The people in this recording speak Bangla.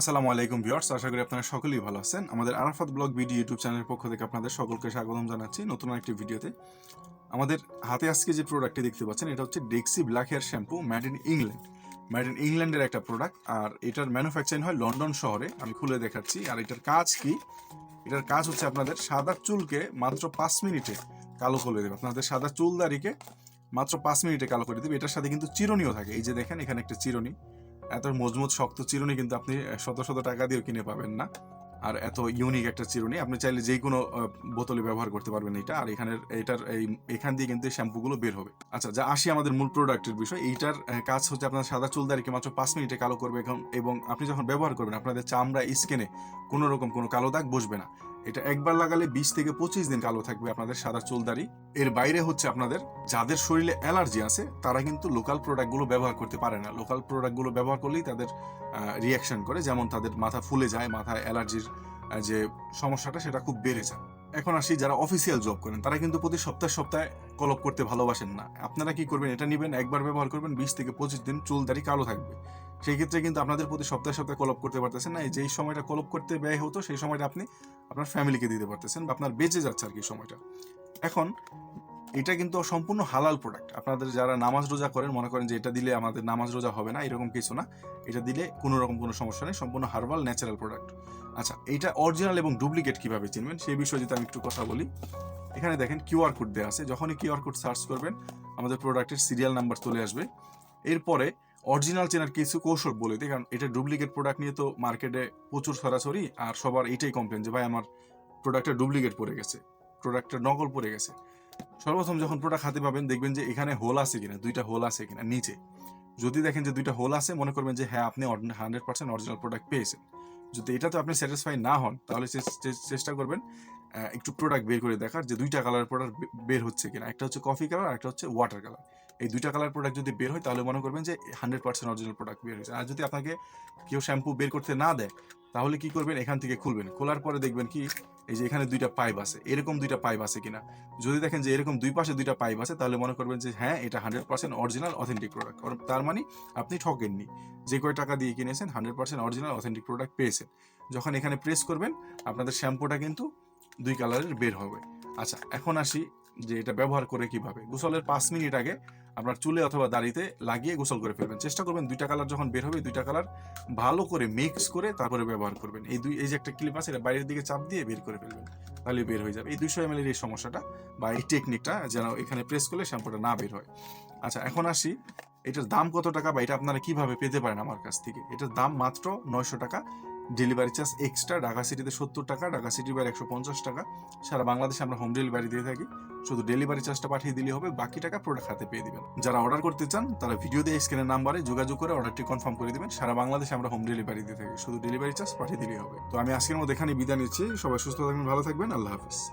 আসসালামু আলাইকুম ভিউয়ার্স, আশা করি আপনারা সকলেই ভালো আছেন। আমাদের আরাফাত ব্লগ ভিডিও ইউটিউব চ্যানেলের পক্ষ থেকে আপনাদের সকলকে স্বাগতম জানাচ্ছি নতুন একটি ভিডিওতে। আমাদের হাতে আজকে যে প্রোডাক্টটি দেখতে পাচ্ছেন, এটা হচ্ছে Dexe black hair shampoo made in England made in ইংল্যান্ডের একটা প্রোডাক্ট আর এটার ম্যানুফ্যাকচারিং হয় লন্ডন শহরে। আমি খুলে দেখাচ্ছি, আর এটার কাজ কি? এটার কাজ হচ্ছে আপনাদের সাদা চুলকে মাত্র পাঁচ মিনিটে কালো করে দেবে। আপনাদের সাদা চুল দাড়িকে মাত্র পাঁচ মিনিটে কালো করে দেবে। এটার সাথে কিন্তু চিরুনিও থাকে। এই যে দেখেন, এখানে একটা চিরুনি। এত মজবুত, শক্ত চিরুনি কিন্তু আপনি শত শত টাকা দিয়েও কিনে পাবেন না। আর এত ইউনিক একটা চিরুনি, আপনি চাইলে যে কোনো বোতলে ব্যবহার করতে পারবেন এটা। আর এখানের, এটার, এই, এখান দিয়ে কিন্তু শ্যাম্পুগুলো বের হবে। আচ্ছা যা আসি আমাদের মূল প্রোডাক্টের বিষয়। এইটার কাজ হচ্ছে আপনার সাদা চুলদারিকে মাত্র পাঁচ মিনিটে কালো করবে এখন? এবং আপনি যখন ব্যবহার করবেন, আপনাদের চামড়া স্কিনে কোনো রকম কোনো কালো দাগ বসবে না। এটা একবার লাগালে বিশ থেকে পঁচিশ দিন কালো থাকবে আপনাদের সাদা চুলদারি এর বাইরে হচ্ছে আপনাদের যাদের শরীরে অ্যালার্জি আছে, তারা কিন্তু লোকাল প্রোডাক্টগুলো ব্যবহার করতে পারে না। লোকাল প্রোডাক্টগুলো ব্যবহার করলেই তাদের রিয়াকশন করে। যেমন তাদের মাথা ফুলে যায়, মাথায় অ্যালার্জির যে সমস্যাটা, সেটা খুব বেড়ে যায়। এখন আসি যারা অফিসিয়াল জব করেন, তারা কিন্তু প্রতি সপ্তাহে সপ্তাহে কলপ করতে ভালোবাসেন না। আপনারা কি করবেন? এটা নেবেন, একবার ব্যবহার করবেন, বিশ থেকে পঁচিশ দিন চুল দাড়ি কালো থাকবে। সেই ক্ষেত্রে কিন্তু আপনাদের প্রতি সপ্তাহে সপ্তাহে কলপ করতে পারতেছেন না। যেই সময়টা কলপ করতে ব্যয় হতো, সেই সময়টা আপনি আপনার ফ্যামিলিকে দিতে পারতেছেন বা আপনার বেঁচে যাচ্ছে আর কি সময়টা। এখন এটা কিন্তু সম্পূর্ণ হালাল প্রোডাক্ট আপনাদের যারা নামাজ রোজা করেন, মনে করেন যে এটা দিলে আমাদের নামাজ রোজা হবে না, এরকম কিছু না। এটা দিলে কোনো রকম কোনো সমস্যা নেই, সম্পূর্ণ হার্বাল ন্যাচারাল প্রোডাক্ট আচ্ছা এটা অরিজিনাল এবং ডুপ্লিকেট কীভাবে চিনবেন, সেই বিষয়ে যদি আমি একটু কথা বলি। এখানে দেখেন কিউআর কোড দেওয়া আছে, যখনই কিউআর কোড সার্চ করবেন, আমাদের প্রোডাক্টের সিরিয়াল নাম্বার চলে আসবে। এরপরে অরিজিনাল চেনার কিছু কৌশল বলে দিই, কারণ এটা ডুপ্লিকেট প্রোডাক্ট নিয়ে তো মার্কেটে প্রচুর সরাসরি আর সবার এটাই কমপ্লেন যে, ভাই, আমার প্রোডাক্টটা ডুপ্লিকেট পড়ে গেছে প্রোডাক্টটা নকল পড়ে গেছে। সর্বপ্রথম যখন প্রোডাক্ট হাতে পাবেন, দেখবেন যে এখানে হোল আছে কিনা, দুইটা হোল আছে কিনা, নিচে। যদি দেখেন যে দুইটা হোল আছে, মনে করবেন যে হ্যাঁ আপনি হান্ড্রেড পার্সেন্ট অরিজিনাল প্রোডাক্ট পেয়েছেন। যদি এটাতে আপনি স্যাটিসফাই না হন, তাহলে চেষ্টা করবেন একটু প্রোডাক্ট বের করে দেখার যে দুইটা কালার প্রোডাক্ট বের হচ্ছে কিনা। একটা হচ্ছে কফি কালার আর একটা হচ্ছে ওয়াটার কালার এই দুইটা কালার প্রোডাক্ট যদি বের হয়, তাহলে মনে করবেন যে হান্ড্রেড পার্সেন্ট অরিজিনাল প্রোডাক্ট বের হয়েছে। আর যদি আপনাকে কেউ শ্যাম্পু বের করতে না দেয়, তাহলে কি করবেন, এখান থেকে খুলবেন। খোলার পরে দেখবেন কি এই যে এখানে দুইটা পাইপ আছে, এরকম দুইটা পাইপ আছে কিনা? যদি দেখেন যে এরকম দুই পাশে দুইটা পাইপ আছে, তাহলে মনে করবেন যে হ্যাঁ এটা hundred percent original authentic product তার মানে আপনি ঠকেননি। যে কয় টাকা দিয়ে কিনেছেন hundred percent original authentic product পেয়েছেন। যখন এখানে প্রেস করবেন, আপনাদের শ্যাম্পুটা কিন্তু দুই কালারের বের হবে। আচ্ছা এখন আসি যে এটা ব্যবহার করে কীভাবে। গোসলের পাঁচ মিনিট আগে আপনার চুলে অথবা দাড়িতে লাগিয়ে গোসল করে ফেলবেন। চেষ্টা করবেন দুইটা কালার যখন বের হবে, দুইটা কালার ভালো করে মিক্স করে তারপরে ব্যবহার করবেন। এই দুই এই যে একটা ক্লিপ আছে, এটা বাইরের দিকে চাপ দিয়ে বের করে ফেলবেন, তাহলে বের হয়ে যাবে। এই দুইশো এম এই সমস্যাটা বা এই টেকনিকটা যেন এখানে প্রেস করলে শ্যাম্পুটা না বের হয়। আচ্ছা এখন আসি, এটার দাম কত টাকা বা এটা আপনারা কীভাবে পেতে পারেন আমার কাছ থেকে? এটার দাম মাত্র নয়শো টাকা। ডেলিভারি চার্জ এক্সট্রা ঢাকা সিটিতে সত্তর টাকা ঢাকা সিটির বাইরে একশো পঞ্চাশ টাকা। সারা বাংলাদেশে আমরা হোম ডেলিভারি দিয়ে থাকি। শুধু ডেলিভারি চার্জটা পাঠিয়ে দিলে হবে, বাকি টাকা প্রোডাক্ট হাতে পেয়ে দেবেন। যারা অর্ডার করতে চান, তারা ভিডিও দিয়ে স্ক্রিনের নাম্বারে যোগাযোগ করে অর্ডারটি কনফার্ম করে দেবেন। সারা বাংলাদেশে আমরা হোম ডেলিভারি দিয়ে থাকি। শুধু ডেলিভারি চার্জ পাঠিয়ে দিলেই হবে। তো আমি আজকের মধ্যে এখানে বিদায় নিচ্ছি। সবাই সুস্থ থাকবেন, ভালো থাকবেন। আল্লাহ হাফিজ।